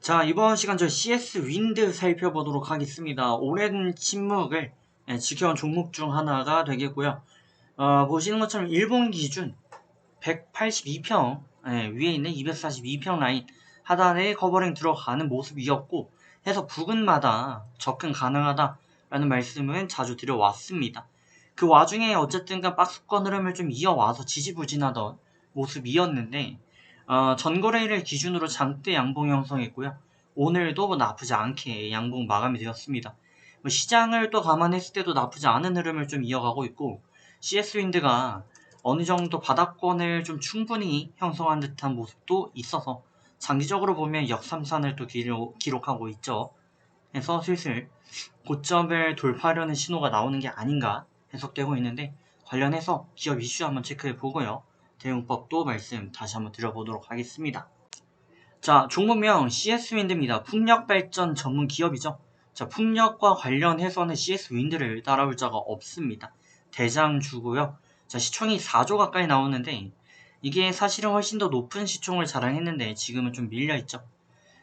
자, 이번 시간 저 CS 윈드 살펴보도록 하겠습니다. 오랜 침묵을 예, 지켜온 종목 중 하나가 되겠고요. 어, 보시는 것처럼 일본 기준 182평 예, 위에 있는 242평 라인 하단에 커버링 들어가는 모습이었고 해서 부근마다 접근 가능하다라는 말씀은 자주 드려왔습니다. 그 와중에 어쨌든간 박스권 흐름을 좀 이어와서 지지부진하던 모습이었는데 어, 전거래일을 기준으로 장대 양봉 형성했고요. 오늘도 뭐 나쁘지 않게 양봉 마감이 되었습니다. 뭐 시장을 또 감안했을 때도 나쁘지 않은 흐름을 좀 이어가고 있고 CS 윈드가 어느 정도 바닥권을 좀 충분히 형성한 듯한 모습도 있어서 장기적으로 보면 역삼산을 또 기록, 기록하고 있죠. 그래서 슬슬 고점을 돌파하려는 신호가 나오는 게 아닌가 해석되고 있는데 관련해서 기업 이슈 한번 체크해 보고요. 대응법도 말씀 다시 한번 드려보도록 하겠습니다. 자, 종목명 CS윈드입니다. 풍력 발전 전문 기업이죠. 자, 풍력과 관련해서는 CS윈드를 따라올 자가 없습니다. 대장주고요. 자, 시총이 4조 가까이 나오는데 이게 사실은 훨씬 더 높은 시총을 자랑했는데 지금은 좀 밀려있죠.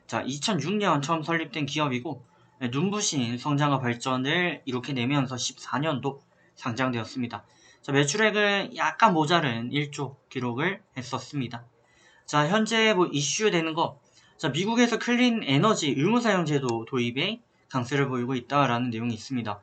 자, 2006년 처음 설립된 기업이고 네, 눈부신 성장과 발전을 이렇게 내면서 14년도 상장되었습니다. 자, 매출액은 약간 모자른 1조 기록을 했었습니다. 자, 현재 뭐 이슈되는 거, 자, 미국에서 클린 에너지 의무 사용 제도 도입에 강세를 보이고 있다라는 내용이 있습니다.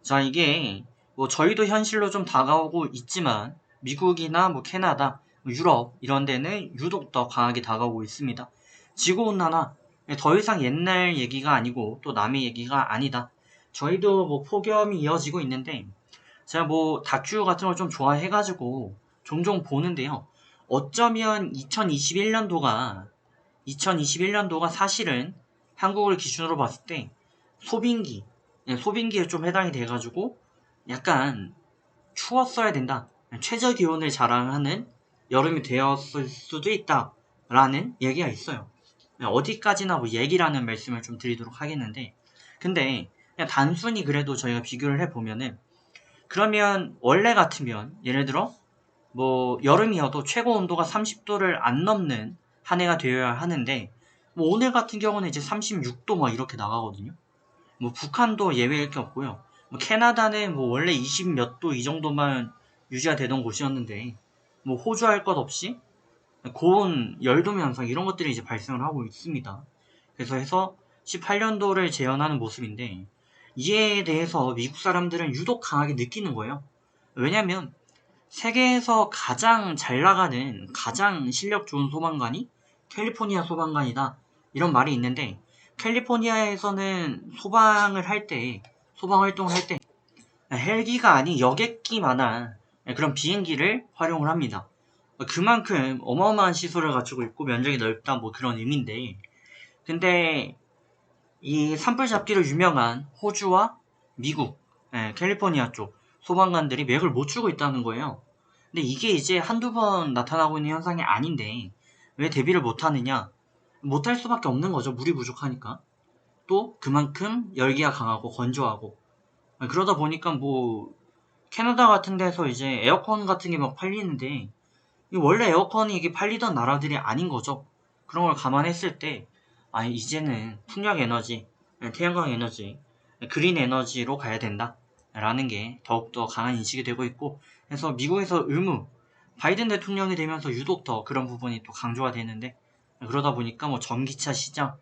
자, 이게 뭐 저희도 현실로 좀 다가오고 있지만 미국이나 뭐 캐나다, 뭐 유럽 이런 데는 유독 더 강하게 다가오고 있습니다. 지구 온난화 더 이상 옛날 얘기가 아니고 또 남의 얘기가 아니다. 저희도 뭐 폭염이 이어지고 있는데 제가 뭐 다큐 같은 걸 좀 좋아해가지고 종종 보는데요. 어쩌면 2021년도가 2021년도가 사실은 한국을 기준으로 봤을 때 소빙기 예, 소빙기에 좀 해당이 돼가지고 약간 추웠어야 된다. 최저 기온을 자랑하는 여름이 되었을 수도 있다라는 얘기가 있어요. 어디까지나 뭐 얘기라는 말씀을 좀 드리도록 하겠는데 근데 단순히 그래도 저희가 비교를 해보면은 그러면 원래 같으면 예를 들어 뭐 여름이어도 최고 온도가 30도를 안 넘는 한 해가 되어야 하는데 뭐 오늘 같은 경우는 이제 36도 막 이렇게 나가거든요. 뭐 북한도 예외일 게 없고요. 뭐 캐나다는 뭐 원래 20 몇 도 이 정도만 유지가 되던 곳이었는데 뭐 호주 할 것 없이 고온 열도 현상 이런 것들이 이제 발생을 하고 있습니다. 그래서 해서 18년도를 재현하는 모습인데 이에 대해서 미국 사람들은 유독 강하게 느끼는 거예요. 왜냐면 세계에서 가장 잘 나가는 가장 실력 좋은 소방관이 캘리포니아 소방관이다. 이런 말이 있는데 캘리포니아에서는 소방을 할 때, 소방 활동을 할 때 헬기가 아닌 여객기만한 그런 비행기를 활용을 합니다. 그만큼 어마어마한 시설을 갖추고 있고 면적이 넓다 뭐 그런 의미인데 근데 이 산불 잡기로 유명한 호주와 미국, 예, 캘리포니아 쪽 소방관들이 맥을 못 추고 있다는 거예요. 근데 이게 이제 한두 번 나타나고 있는 현상이 아닌데 왜 대비를 못 하느냐? 못 할 수밖에 없는 거죠. 물이 부족하니까. 또 그만큼 열기가 강하고 건조하고 예, 그러다 보니까 뭐 캐나다 같은 데서 이제 에어컨 같은 게 막 팔리는데 원래 에어컨이 이게 팔리던 나라들이 아닌 거죠. 그런 걸 감안했을 때 아, 이제는 풍력 에너지, 태양광 에너지, 그린 에너지로 가야 된다. 라는 게 더욱더 강한 인식이 되고 있고, 그래서 미국에서 의무, 바이든 대통령이 되면서 유독 더 그런 부분이 또 강조가 되는데, 그러다 보니까 뭐 전기차 시장,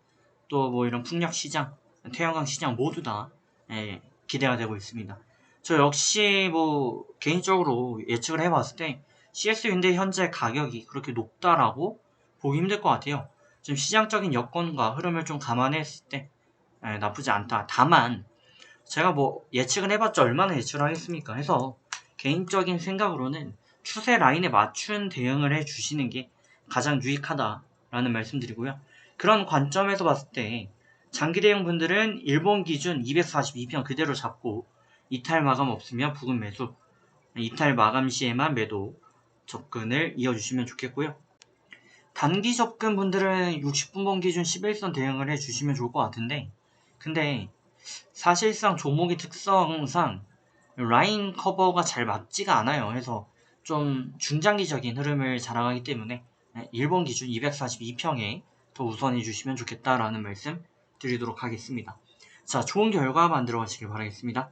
또 뭐 이런 풍력 시장, 태양광 시장 모두 다 예, 기대가 되고 있습니다. 저 역시 뭐 개인적으로 예측을 해봤을 때 CS 윈드 현재 가격이 그렇게 높다라고 보기 힘들 것 같아요. 지금 시장적인 여건과 흐름을 좀 감안했을 때 에, 나쁘지 않다. 다만 제가 뭐 예측을 해봤자 얼마나 예측을 하겠습니까? 해서 개인적인 생각으로는 추세 라인에 맞춘 대응을 해주시는 게 가장 유익하다라는 말씀드리고요. 그런 관점에서 봤을 때 장기 대응 분들은 일본 기준 242평 그대로 잡고 이탈 마감 없으면 부근 매수, 이탈 마감 시에만 매도 접근을 이어주시면 좋겠고요. 단기 접근 분들은 60분봉 기준 11선 대응을 해주시면 좋을 것 같은데 근데 사실상 종목의 특성상 라인 커버가 잘 맞지가 않아요. 그래서 좀 중장기적인 흐름을 자랑하기 때문에 일본 기준 242평에 더 우선해 주시면 좋겠다라는 말씀 드리도록 하겠습니다. 자, 좋은 결과 만들어 가시길 바라겠습니다.